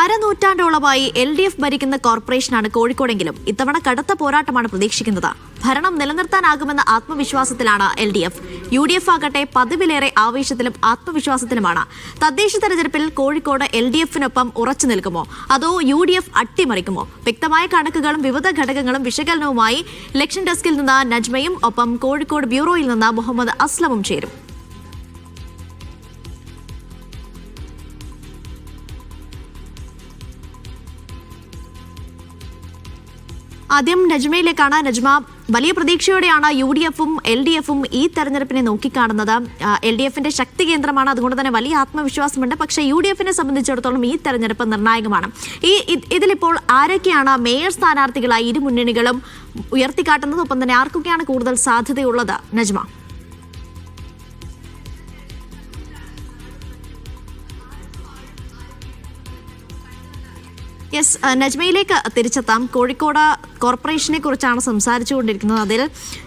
അരനൂറ്റാണ്ടോളമായി L D F ഭരിക്കുന്ന കോർപ്പറേഷനാണ് കോഴിക്കോടെങ്കിലും ഇത്തവണ കടുത്ത പോരാട്ടമാണ് പ്രതീക്ഷിക്കുന്നത്. ഭരണം നിലനിർത്താനാകുമെന്ന ആത്മവിശ്വാസത്തിലാണ് L D F. U D F ആകട്ടെ പതിവിലേറെ ആവേശത്തിലും ആത്മവിശ്വാസത്തിലുമാണ്. തദ്ദേശ തെരഞ്ഞെടുപ്പിൽ കോഴിക്കോട് എൽ ഡി എഫിനൊപ്പം ഉറച്ചു നിൽക്കുമോ? അതോ യു ഡി എഫ് അട്ടിമറിക്കുമോ? വ്യക്തമായ കണക്കുകളും വിവിധ ഘടകങ്ങളും വിശകലനവുമായി ഇലക്ഷൻ ഡെസ്കിൽ നിന്ന് നജ്മയും ഒപ്പം കോഴിക്കോട് ബ്യൂറോയിൽ നിന്ന് മുഹമ്മദ് അസ്ലമും ചേരും. ആദ്യം നജ്മയിലേക്കാണ് നജ്മ വലിയ പ്രതീക്ഷയോടെയാണ് യു ഡി എഫും എൽ ഡി എഫും ഈ തെരഞ്ഞെടുപ്പിനെ നോക്കിക്കാണുന്നത്. എൽ ഡി എഫിന്റെ ശക്തി കേന്ദ്രമാണ്. അതുകൊണ്ട് തന്നെ വലിയ ആത്മവിശ്വാസമുണ്ട്. പക്ഷേ യു ഡി എഫിനെ സംബന്ധിച്ചിടത്തോളം ഈ തെരഞ്ഞെടുപ്പ് നിർണായകമാണ്. ഈ ഇതിലിപ്പോൾ ആരൊക്കെയാണ് മേയർ സ്ഥാനാർത്ഥികളായി ഇരു മുന്നണികളും ഉയർത്തിക്കാട്ടുന്നത്? ഒപ്പം തന്നെ ആർക്കൊക്കെയാണ് കൂടുതൽ സാധ്യതയുള്ളത്? നജ്മ യെസ് നജ്മയിലേക്ക് തിരിച്ചെത്താം. കോഴിക്കോട് കോർപ്പറേഷനെ കുറിച്ചാണ് സംസാരിച്ചുകൊണ്ടിരിക്കുന്നത്. അതിൽ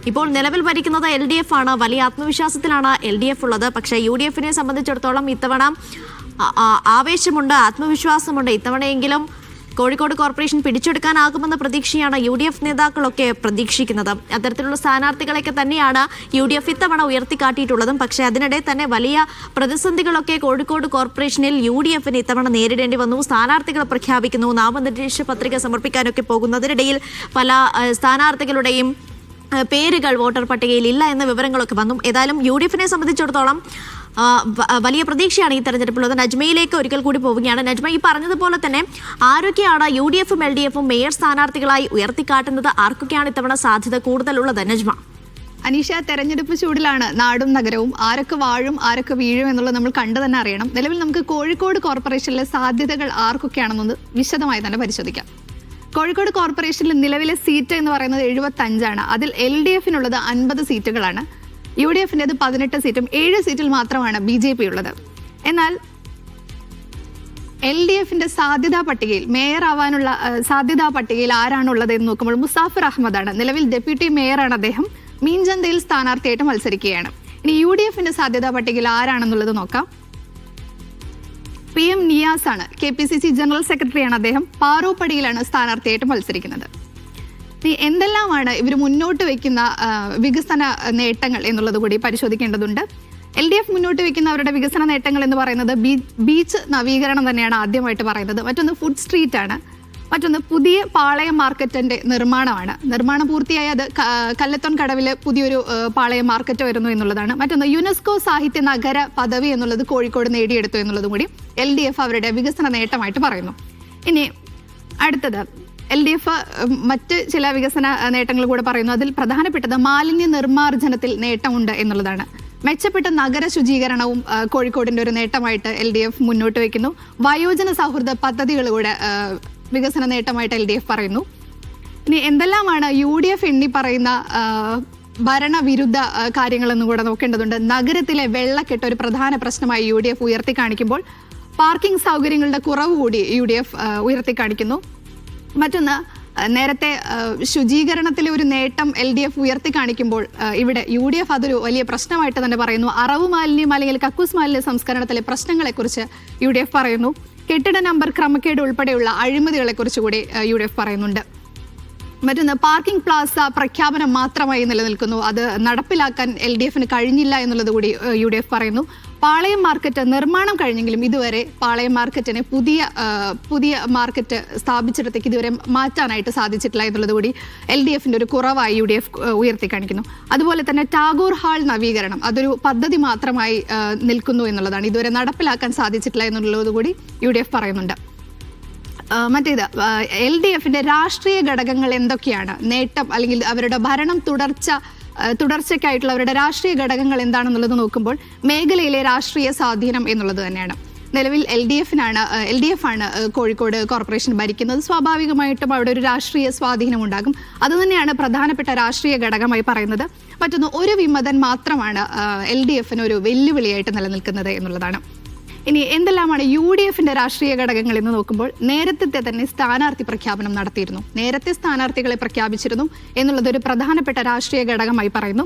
ഇപ്പോൾ നിലവിൽ ഭരിക്കുന്നത് എൽ ഡി എഫ് ആണ്. വലിയ ആത്മവിശ്വാസത്തിലാണ് എൽ ഡി എഫ് ഉള്ളത്. പക്ഷേ യു ഡി എഫിനെ സംബന്ധിച്ചിടത്തോളം ഇത്തവണ ആവേശമുണ്ട് ആത്മവിശ്വാസമുണ്ട്. ഇത്തവണയെങ്കിലും കോഴിക്കോട് കോർപ്പറേഷൻ പിടിച്ചെടുക്കാനാകുമെന്ന പ്രതീക്ഷയാണ് യു ഡി എഫ് നേതാക്കളൊക്കെ പ്രതീക്ഷിക്കുന്നത്. അത്തരത്തിലുള്ള സ്ഥാനാർത്ഥികളെയൊക്കെ തന്നെയാണ് യു ഡി എഫ് ഇത്തവണ ഉയർത്തിക്കാട്ടിയിട്ടുള്ളതും. പക്ഷേ അതിനിടെ തന്നെ വലിയ പ്രതിസന്ധികളൊക്കെ കോഴിക്കോട് കോർപ്പറേഷനിൽ യു ഡി എഫിന് ഇത്തവണ നേരിടേണ്ടി വന്നു. സ്ഥാനാർത്ഥികളെ പ്രഖ്യാപിക്കുന്നു. നാമനിർദ്ദേശ പത്രിക സമർപ്പിക്കാനൊക്കെ പോകുന്നതിനിടയിൽ പല സ്ഥാനാർത്ഥികളുടെയും പേരുകൾ വോട്ടർ പട്ടികയിൽ ഇല്ല എന്ന വിവരങ്ങളൊക്കെ വന്നു. ഏതായാലും യു ഡി എഫിനെ സംബന്ധിച്ചിടത്തോളം വലിയ പ്രതീക്ഷയാണ് ഈ തെരഞ്ഞെടുപ്പിലുള്ളത് നജ്മയിലേക്ക് ഒരിക്കൽ കൂടി പോവുകയാണ്. നജ്മ ഈ പറഞ്ഞതുപോലെ തന്നെ ആരൊക്കെയാണ് യു ഡി എഫും എൽ ഡി എഫും മേയർ സ്ഥാനാർത്ഥികളായി ഉയർത്തിക്കാട്ടുന്നത്? ആർക്കൊക്കെയാണ് ഇത്തവണ സാധ്യത കൂടുതലുള്ളത്? നജ്മ. അനീഷ തെരഞ്ഞെടുപ്പ് ചൂടിലാണ്. നാടും നഗരവും ആരൊക്കെ വാഴും ആരൊക്കെ വീഴും എന്നുള്ളത് നമ്മൾ കണ്ടു തന്നെ അറിയണം. നിലവിൽ നമുക്ക് കോഴിക്കോട് കോർപ്പറേഷനിലെ സാധ്യതകൾ ആർക്കൊക്കെയാണെന്നത് വിശദമായി തന്നെ പരിശോധിക്കാം. കോഴിക്കോട് കോർപ്പറേഷനിൽ നിലവിലെ സീറ്റ് എന്ന് പറയുന്നത് എഴുപത്തി അഞ്ചാണ് അതിൽ എൽ ഡി എഫിനുള്ളത് അൻപത് സീറ്റുകളാണ്. യു ഡി എഫിന്റെത് പതിനെട്ട് സീറ്റും ഏഴ് സീറ്റിൽ മാത്രമാണ് ബി ജെ പി ഉള്ളത്. എന്നാൽ എൽ ഡി എഫിന്റെ സാധ്യതാ പട്ടികയിൽ മേയർ ആവാനുള്ള സാധ്യതാ പട്ടികയിൽ ആരാണുള്ളത് എന്ന് നോക്കുമ്പോൾ മുസാഫിർ അഹമ്മദാണ്. നിലവിൽ ഡെപ്യൂട്ടി മേയറാണ് അദ്ദേഹം. മീൻചന്തയിൽ സ്ഥാനാർത്ഥിയായിട്ട് മത്സരിക്കുകയാണ്. ഇനി യു ഡി എഫിന്റെ സാധ്യതാ പട്ടികയിൽ ആരാണെന്നുള്ളത് നോക്കാം. പി എം നിയാസ് ആണ് K P C C general സെക്രട്ടറിയാണ് അദ്ദേഹം. പാറോപ്പടിയിലാണ് സ്ഥാനാർത്ഥിയായിട്ട് മത്സരിക്കുന്നത്. ഇനി എന്തെല്ലാമാണ് ഇവർ മുന്നോട്ട് വയ്ക്കുന്ന വികസന നേട്ടങ്ങൾ എന്നുള്ളത് കൂടി പരിശോധിക്കേണ്ടതുണ്ട്. എൽ ഡി എഫ് മുന്നോട്ട് വയ്ക്കുന്ന അവരുടെ വികസന നേട്ടങ്ങൾ എന്ന് പറയുന്നത് ബീച്ച് നവീകരണം തന്നെയാണ് ആദ്യമായിട്ട് പറയുന്നത്. മറ്റൊന്ന് ഫുഡ് സ്ട്രീറ്റ് ആണ് മറ്റൊന്ന് പുതിയ പാളയം മാർക്കറ്റിന്റെ നിർമ്മാണമാണ്. നിർമ്മാണം പൂർത്തിയായ അത് കല്ലത്തോൺ കടവിൽ പുതിയൊരു പാളയം മാർക്കറ്റ് വരുന്നു എന്നുള്ളതാണ്. മറ്റൊന്ന് യുനെസ്കോ സാഹിത്യ നഗര പദവി എന്നുള്ളത് കോഴിക്കോട് നേടിയെടുത്തു എന്നുള്ളതും കൂടി എൽ ഡി എഫ് അവരുടെ വികസന നേട്ടമായിട്ട് പറയുന്നു. ഇനി അടുത്തത്. എൽ ഡി എഫ് മറ്റ് ചില വികസന നേട്ടങ്ങൾ കൂടെ പറയുന്നു. അതിൽ പ്രധാനപ്പെട്ടത് മാലിന്യ നിർമ്മാർജനത്തിൽ നേട്ടമുണ്ട് എന്നുള്ളതാണ്. മെച്ചപ്പെട്ട നഗര ശുചീകരണവും കോഴിക്കോടിന്റെ ഒരു നേട്ടമായിട്ട് എൽ ഡി എഫ് മുന്നോട്ട് വയ്ക്കുന്നു. വയോജന സൗഹൃദ പദ്ധതികൾ കൂടെ വികസന നേട്ടമായിട്ട് എൽ ഡി എഫ് പറയുന്നു. ഇനി എന്തെല്ലാമാണ് യു ഡി എഫ് എണ്ണി പറയുന്ന ഭരണവിരുദ്ധ കാര്യങ്ങളെന്നും കൂടെ നോക്കേണ്ടതുണ്ട്. നഗരത്തിലെ വെള്ളക്കെട്ട് ഒരു പ്രധാന പ്രശ്നമായി യു ഡി എഫ് ഉയർത്തി കാണിക്കുമ്പോൾ പാർക്കിംഗ് സൗകര്യങ്ങളുടെ കുറവ് കൂടി യു ഡി എഫ് ഉയർത്തി കാണിക്കുന്നു മറ്റൊന്ന് നേരത്തെ ശുചീകരണത്തിലെ ഒരു നേട്ടം എൽ ഡി എഫ് ഉയർത്തി കാണിക്കുമ്പോൾ ഇവിടെ യു ഡി എഫ് അതൊരു വലിയ പ്രശ്നമായിട്ട് തന്നെ പറയുന്നു. അറവ് മാലിന്യം അല്ലെങ്കിൽ കക്കൂസ് മാലിന്യ സംസ്കരണത്തിലെ പ്രശ്നങ്ങളെക്കുറിച്ച് യു ഡി എഫ് പറയുന്നു. കെട്ടിട നമ്പർ ക്രമക്കേട് ഉൾപ്പെടെയുള്ള അഴിമതികളെക്കുറിച്ച് കൂടി യു ഡി എഫ് പറയുന്നുണ്ട്. മറ്റൊന്ന് പാർക്കിംഗ് പ്ലാസ പ്രഖ്യാപനം മാത്രമായി നിലനിൽക്കുന്നു. അത് നടപ്പിലാക്കാൻ എൽ ഡി എഫിന് കഴിഞ്ഞില്ല എന്നുള്ളത് കൂടി യു ഡി എഫ് പറയുന്നു. പാളയം മാർക്കറ്റ് നിർമ്മാണം കഴിഞ്ഞെങ്കിലും ഇതുവരെ പാളയം മാർക്കറ്റിനെ പുതിയ പുതിയ മാർക്കറ്റ് സ്ഥാപിച്ചിടത്തേക്ക് ഇതുവരെ മാറ്റാനായിട്ട് സാധിച്ചിട്ടില്ല എന്നുള്ളത് കൂടി എൽ ഡി എഫിന്റെ ഒരു കുറവായി യു ഡി എഫ് ഉയർത്തി കാണിക്കുന്നു. അതുപോലെ തന്നെ ടാഗോർ ഹാൾ നവീകരണം അതൊരു പദ്ധതി മാത്രമായി നിൽക്കുന്നു എന്നുള്ളതാണ്. ഇതുവരെ നടപ്പിലാക്കാൻ സാധിച്ചിട്ടില്ല എന്നുള്ളത് കൂടി യു ഡി എഫ് പറയുന്നുണ്ട് മറ്റേത് എൽ ഡി എഫിന്റെ രാഷ്ട്രീയ ഘടകങ്ങൾ എന്തൊക്കെയാണ്? നേട്ടം അല്ലെങ്കിൽ അവരുടെ ഭരണം തുടർച്ച തുടർച്ചയ്ക്കായിട്ടുള്ള അവരുടെ രാഷ്ട്രീയ ഘടകങ്ങൾ എന്താണെന്നുള്ളത് നോക്കുമ്പോൾ മേഖലയിലെ രാഷ്ട്രീയ സ്വാധീനം എന്നുള്ളത് തന്നെയാണ്. നിലവിൽ എൽ ഡി എഫിനാണ് എൽ ഡി എഫ് ആണ് കോഴിക്കോട് കോർപ്പറേഷൻ ഭരിക്കുന്നത്. സ്വാഭാവികമായിട്ടും അവിടെ ഒരു രാഷ്ട്രീയ സ്വാധീനം ഉണ്ടാകും. അതുതന്നെയാണ് പ്രധാനപ്പെട്ട രാഷ്ട്രീയ ഘടകമായി പറയുന്നത്. മറ്റൊന്ന് ഒരു വിമതൻ മാത്രമാണ് എൽ ഡി എഫിന് ഒരു വെല്ലുവിളിയായിട്ട് നിലനിൽക്കുന്നത് എന്നുള്ളതാണ്. ഇനി എന്തെല്ലാമാണ് യു ഡി എഫിന്റെ രാഷ്ട്രീയ ഘടകങ്ങൾ എന്ന് നോക്കുമ്പോൾ നേരത്തെ തന്നെ സ്ഥാനാർത്ഥി പ്രഖ്യാപനം നടത്തിയിരുന്നു. നേരത്തെ സ്ഥാനാർത്ഥികളെ പ്രഖ്യാപിച്ചിരുന്നു എന്നുള്ളത് ഒരു പ്രധാനപ്പെട്ട രാഷ്ട്രീയ ഘടകമായി പറയുന്നു.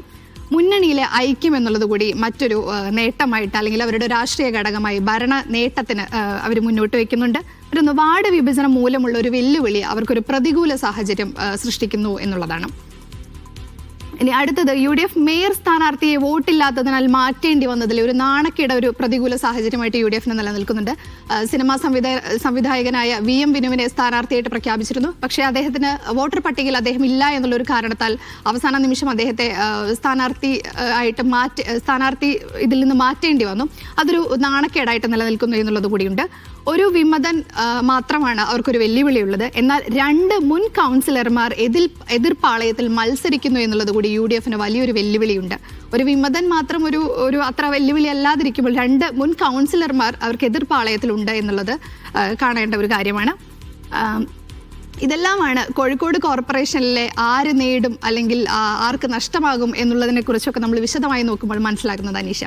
മുന്നണിയിലെ ഐക്യം എന്നുള്ളത് കൂടി മറ്റൊരു നേട്ടമായിട്ട് അല്ലെങ്കിൽ അവരുടെ രാഷ്ട്രീയ ഘടകമായി ഭരണ നേട്ടത്തിന് അവർ മുന്നോട്ട് വയ്ക്കുന്നുണ്ട്. മറ്റൊന്ന് വാർഡ് വിഭജനം മൂലമുള്ള ഒരു വെല്ലുവിളി അവർക്കൊരു പ്രതികൂല സാഹചര്യം സൃഷ്ടിക്കുന്നു എന്നുള്ളതാണ്. ഇനി അടുത്തത് യു ഡി എഫ് മേയർ സ്ഥാനാർത്ഥിയെ വോട്ടില്ലാത്തതിനാൽ മാറ്റേണ്ടി വന്നതിൽ ഒരു നാണക്കേട ഒരു പ്രതികൂല സാഹചര്യമായിട്ട് യു ഡി എഫിന് നിലനിൽക്കുന്നുണ്ട്. സിനിമാ സംവിധായ സംവിധായകനായ വി എം വിനുവിനെ സ്ഥാനാർത്ഥിയായിട്ട് പ്രഖ്യാപിച്ചിരുന്നു. പക്ഷേ അദ്ദേഹത്തിന് വോട്ടർ പട്ടികയിൽ അദ്ദേഹം ഇല്ല എന്നുള്ളൊരു കാരണത്താൽ അവസാന നിമിഷം അദ്ദേഹത്തെ സ്ഥാനാർത്ഥി ആയിട്ട് മാറ്റി സ്ഥാനാർത്ഥി ഇതിൽ നിന്ന് മാറ്റേണ്ടി വന്നു. അതൊരു നാണക്കേടായിട്ട് നിലനിൽക്കുന്നു എന്നുള്ളത് കൂടിയുണ്ട്. ഒരു വിമതൻ മാത്രമാണ് അവർക്കൊരു വെല്ലുവിളിയുള്ളത്. എന്നാൽ രണ്ട് മുൻ കൗൺസിലർമാർ എതിർ എതിർപ്പാളയത്തിൽ മത്സരിക്കുന്നു എന്നുള്ളത് കൂടി യു ഡി എഫിന് വലിയൊരു വെല്ലുവിളിയുണ്ട്. ഒരു വിമതൻ മാത്രം ഒരു ഒരു അത്ര വെല്ലുവിളി അല്ലാതിരിക്കുമ്പോൾ രണ്ട് മുൻ കൗൺസിലർമാർ അവർക്ക് എതിർപ്പാളയത്തിലുണ്ട് എന്നുള്ളത് കാണേണ്ട ഒരു കാര്യമാണ്. ഇതെല്ലാമാണ് കോഴിക്കോട് കോർപ്പറേഷനിലെ ആര് നേടും അല്ലെങ്കിൽ ആർക്ക് നഷ്ടമാകും എന്നുള്ളതിനെ കുറിച്ചൊക്കെ നമ്മൾ വിശദമായി നോക്കുമ്പോൾ മനസ്സിലാക്കുന്നത് അനീഷ.